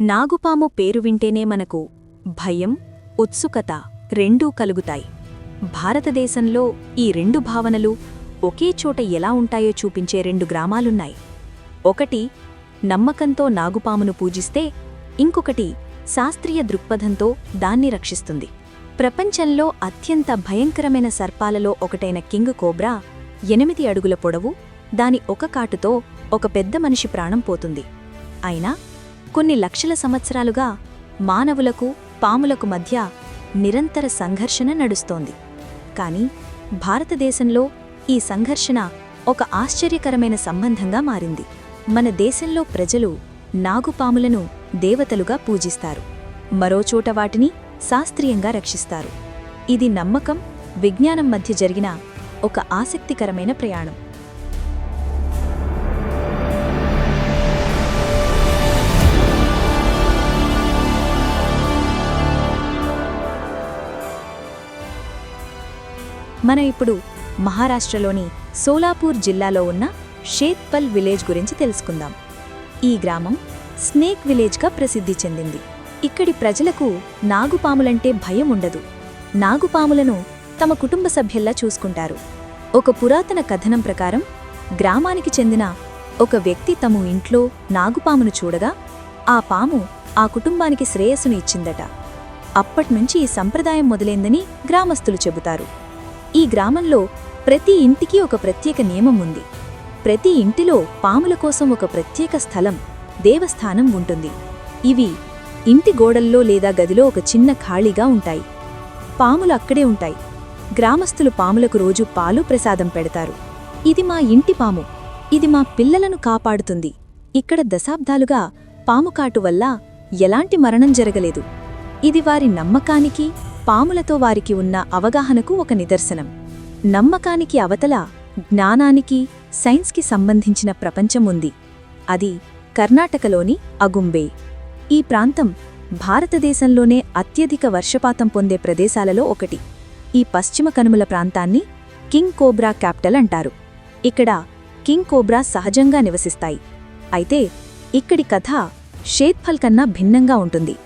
నాగుపాము పేరు వింటేనే మనకు భయం ఉత్సుకత రెండూ కలుగుతాయి. భారతదేశంలో ఈ రెండు భావనలు ఒకే చోట ఎలా ఉంటాయో చూపించే రెండు గ్రామాలున్నాయి. ఒకటి నమ్మకంతో నాగుపామును పూజిస్తే ఇంకొకటి శాస్త్రీయ దృక్పథంతో దాన్ని రక్షిస్తుంది. ప్రపంచంలో అత్యంత భయంకరమైన సర్పాలలో ఒకటైన కింగ్ కోబ్రా ఎనిమిది అడుగుల పొడవు దాని ఒక కాటుతో ఒక పెద్ద మనిషి ప్రాణం పోతుంది. అయినా కొన్ని లక్షల సంవత్సరాలుగా మానవులకు పాములకు మధ్య నిరంతర సంఘర్షణ నడుస్తోంది. కానీ భారతదేశంలో ఈ సంఘర్షణ ఒక ఆశ్చర్యకరమైన సంబంధంగా మారింది. మన దేశంలో ప్రజలు నాగుపాములను దేవతలుగా పూజిస్తారు. మరోచోట వాటిని శాస్త్రీయంగా రక్షిస్తారు. ఇది నమ్మకం విజ్ఞానం మధ్య జరిగిన ఒక ఆసక్తికరమైన ప్రయాణం. మనం ఇప్పుడు మహారాష్ట్రలోని సోలాపూర్ జిల్లాలో ఉన్న షేత్పల్ విలేజ్ గురించి తెలుసుకుందాం. ఈ గ్రామం స్నేక్ విలేజ్గా ప్రసిద్ధి చెందింది. ఇక్కడి ప్రజలకు నాగుపాములంటే భయం ఉండదు. నాగుపాములను తమ కుటుంబ సభ్యుల్లా చూసుకుంటారు. ఒక పురాతన కథనం ప్రకారం గ్రామానికి చెందిన ఒక వ్యక్తి తమ ఇంట్లో నాగుపామును చూడగా ఆ పాము ఆ కుటుంబానికి శ్రేయస్సును ఇచ్చిందట. అప్పట్నుంచి ఈ సంప్రదాయం మొదలైందని గ్రామస్తులు చెబుతారు. ఈ గ్రామంలో ప్రతి ఇంటికి ఒక ప్రత్యేక నియమం ఉంది. ప్రతి ఇంటిలో పాముల కోసం ఒక ప్రత్యేక స్థలం దేవస్థానం ఉంటుంది. ఇవి ఇంటి గోడల్లో లేదా గదిలో ఒక చిన్న ఖాళీగా ఉంటాయి. పాములు అక్కడే ఉంటాయి. గ్రామస్తులు పాములకు రోజు పాలు ప్రసాదం పెడతారు. ఇది మా ఇంటి పాము. ఇది మా పిల్లలను కాపాడుతుంది. ఇక్కడ దశాబ్దాలుగా పాముకాటు వల్ల ఎలాంటి మరణం జరగలేదు. ఇది వారి నమ్మకానికి పాములతో వారికి ఉన్న అవగాహనకు ఒక నిదర్శనం. నమ్మకానికి అవతల జ్ఞానానికి సైన్స్కి సంబంధించిన ప్రపంచం ఉంది. అది కర్ణాటకలోని అగుంబే. ఈ ప్రాంతం భారతదేశంలోనే అత్యధిక వర్షపాతం పొందే ప్రదేశాలలో ఒకటి. ఈ పశ్చిమ కనుమల ప్రాంతాన్ని కింగ్ కోబ్రా క్యాపిటల్ అంటారు. ఇక్కడ కింగ్ కోబ్రా సహజంగా నివసిస్తాయి. అయితే ఇక్కడి కథ షేత్ఫల్ కన్నా భిన్నంగా ఉంటుంది.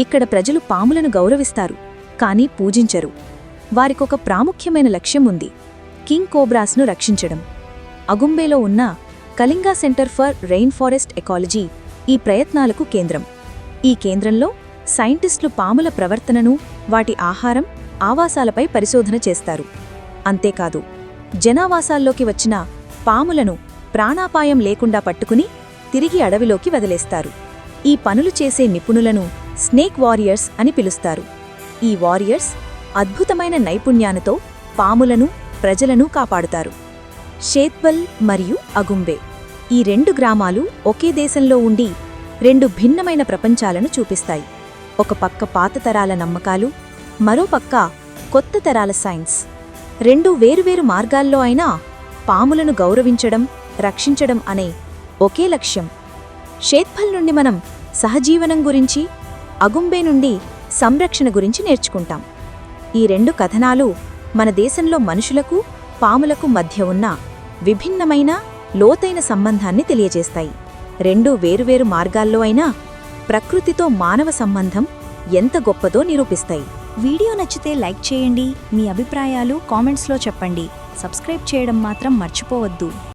ఇక్కడ ప్రజలు పాములను గౌరవిస్తారు. కానీ పూజించరు. వారికొక ప్రాముఖ్యమైన లక్ష్యం ఉంది కింగ్ కోబ్రాస్ను రక్షించడం. అగుంబేలో ఉన్న Kalinga centre for rain forest ecology ఈ ప్రయత్నాలకు కేంద్రం. ఈ కేంద్రంలో సైంటిస్టులు పాముల ప్రవర్తనను వాటి ఆహారం ఆవాసాలపై పరిశోధన చేస్తారు. అంతేకాదు జనావాసాల్లోకి వచ్చిన పాములను ప్రాణాపాయం లేకుండా పట్టుకుని తిరిగి అడవిలోకి వదిలేస్తారు. ఈ పనులు చేసే నిపుణులను స్నేక్ వారియర్స్ అని పిలుస్తారు. ఈ వారియర్స్ అద్భుతమైన నైపుణ్యాలతో పాములను ప్రజలను కాపాడుతారు. షేత్బల్ మరియు అగుంబే ఈ రెండు గ్రామాలు ఒకే దేశంలో ఉండి రెండు భిన్నమైన ప్రపంచాలను చూపిస్తాయి. ఒక పక్క పాత తరాల నమ్మకాలు మరోపక్క కొత్త తరాల సైన్స్. రెండు వేరువేరు మార్గాల్లో అయినా పాములను గౌరవించడం రక్షించడం అనే ఒకే లక్ష్యం. షేత్ఫల్ నుండి మనం సహజీవనం గురించి అగుంబే నుండి సంరక్షణ గురించి నేర్చుకుంటాం. ఈ రెండు కథనాలు మన దేశంలో మనుషులకు పాములకు మధ్య ఉన్న విభిన్నమైన లోతైన సంబంధాన్ని తెలియజేస్తాయి. రెండు వేరువేరు మార్గాల్లో అయినా ప్రకృతితో మానవ సంబంధం ఎంత గొప్పదో నిరూపిస్తాయి. వీడియో నచ్చితే లైక్ చేయండి. మీ అభిప్రాయాలు కామెంట్స్లో చెప్పండి. సబ్స్క్రైబ్ చేయడం మాత్రం మర్చిపోవద్దు.